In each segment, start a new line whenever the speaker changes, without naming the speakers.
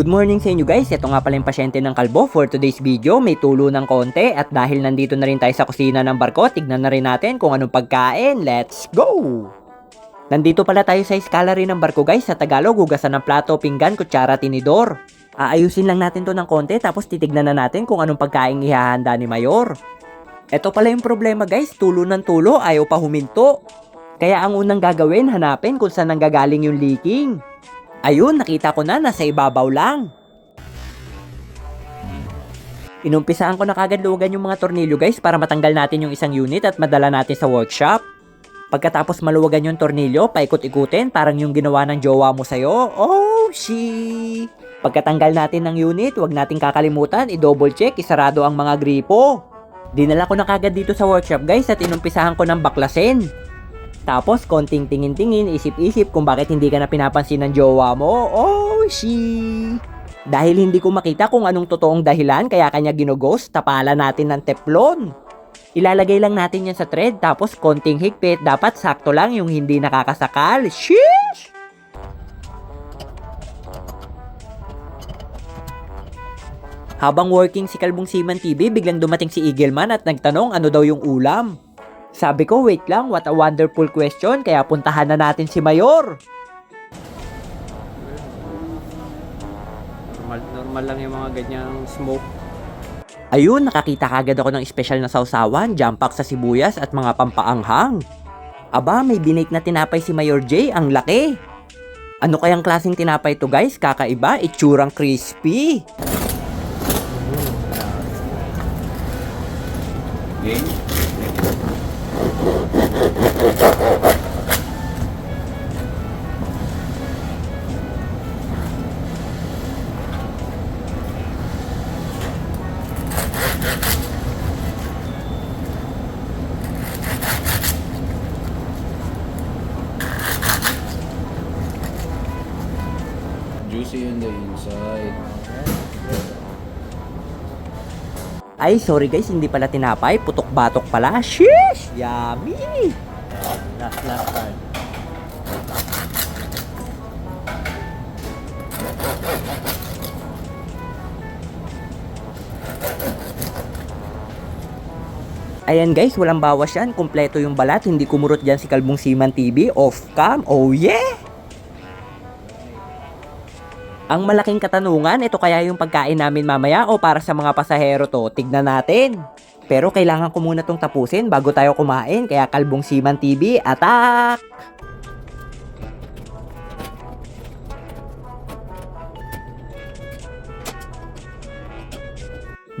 Good morning sa inyo guys, ito nga pala yung pasyente ng kalbo for today's video, may tulo ng konti at dahil nandito na rin tayo sa kusina ng barko, tignan na rin natin kung anong pagkain, let's go! Nandito pala tayo sa iskala ng barko guys, sa Tagalog, hugasan ng plato, pinggan, kutsara, tinidor. Aayusin lang natin to ng konti tapos titignan na natin kung anong pagkain ihahanda ni Mayor. Ito pala yung problema guys, tulo ng tulo, ayaw pa huminto. Kaya ang unang gagawin, hanapin kung saan nanggagaling yung leaking. Ayun, nakita ko na, nasa ibabaw lang. Inumpisaan ko na kagad luwagan yung mga tornilyo guys para matanggal natin yung isang unit at madala natin sa workshop. Pagkatapos maluwagan yung tornilyo, paikot-ikutin parang yung ginawa ng jowa mo sa'yo. Oh, she! Pagkatanggal natin ng unit, huwag nating kakalimutan, i-double check, isarado ang mga gripo. Dinala ko na kagad dito sa workshop guys at inumpisahan ko ng baklasin. Tapos, konting tingin-tingin, isip-isip kung bakit hindi ka na pinapansin ng jowa mo. Oh, she! Dahil hindi ko makita kung anong totoong dahilan kaya kanya ginugos, tapala natin ng teflon. Ilalagay lang natin yan sa thread tapos konting higpit, dapat sakto lang yung hindi nakakasakal. Sheesh! Habang working si Kalbong Seaman TV, biglang dumating si Eagleman at nagtanong ano daw yung ulam. Sabi ko, wait lang, what a wonderful question, kaya puntahan na natin si Mayor.
Normal, normal lang yung mga ganyang smoke.
Ayun, nakakita kagad ako ng espesyal na sausawan, jampak sa sibuyas at mga pampaanghang. Aba, may binake na tinapay si Mayor J, ang laki. Ano kayang klaseng tinapay to guys? Kakaiba, itsurang crispy.
Game?
Juicy on the inside.
Ay, sorry guys, hindi pala tinapay, putok-batok pala. Sheesh! Yummy!
Last, last time.
Ayan guys, walang bawas yan. Kompleto yung balat. Hindi kumurot dyan si Kalbong Siman TV. Off cam. Oh yeah! Ang malaking katanungan, ito kaya yung pagkain namin mamaya o para sa mga pasahero to? Tignan natin. Pero kailangan ko muna tong tapusin bago tayo kumain. Kaya Kalbong Siman TV, attack!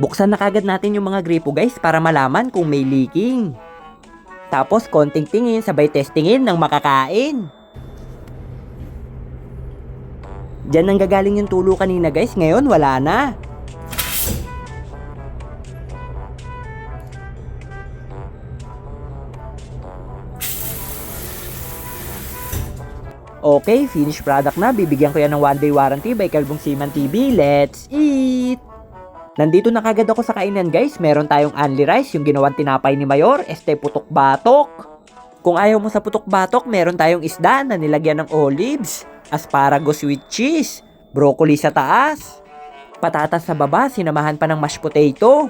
Buksan na kagad natin yung mga gripo guys para malaman kung may leaking. Tapos konting tingin sabay testingin ng makakain. Diyan nang gagaling yung tulo kanina guys, ngayon wala na. Okay, finished product na. Bibigyan ko yan ng one day warranty by Kalbong Seaman TV. Let's eat! Nandito na kagad ako sa kainan guys. Meron tayong only rice, yung ginawang tinapay ni Mayor, este putok batok. Kung ayaw mo sa putok batok, meron tayong isda na nilagyan ng olives, asparagus with cheese, broccoli sa taas, patatas sa baba, sinamahan pa ng mashed potato.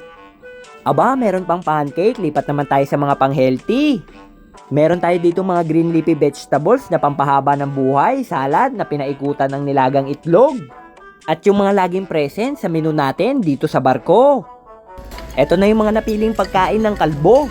Aba, meron pang pancake, lipat naman tayo sa mga pang-healthy. Meron tayo dito mga green leafy vegetables na pampahaba ng buhay, salad na pinaikutan ng nilagang itlog. At yung mga laging present sa menu natin dito sa barko. Ito na yung mga napiling pagkain ng kalbo.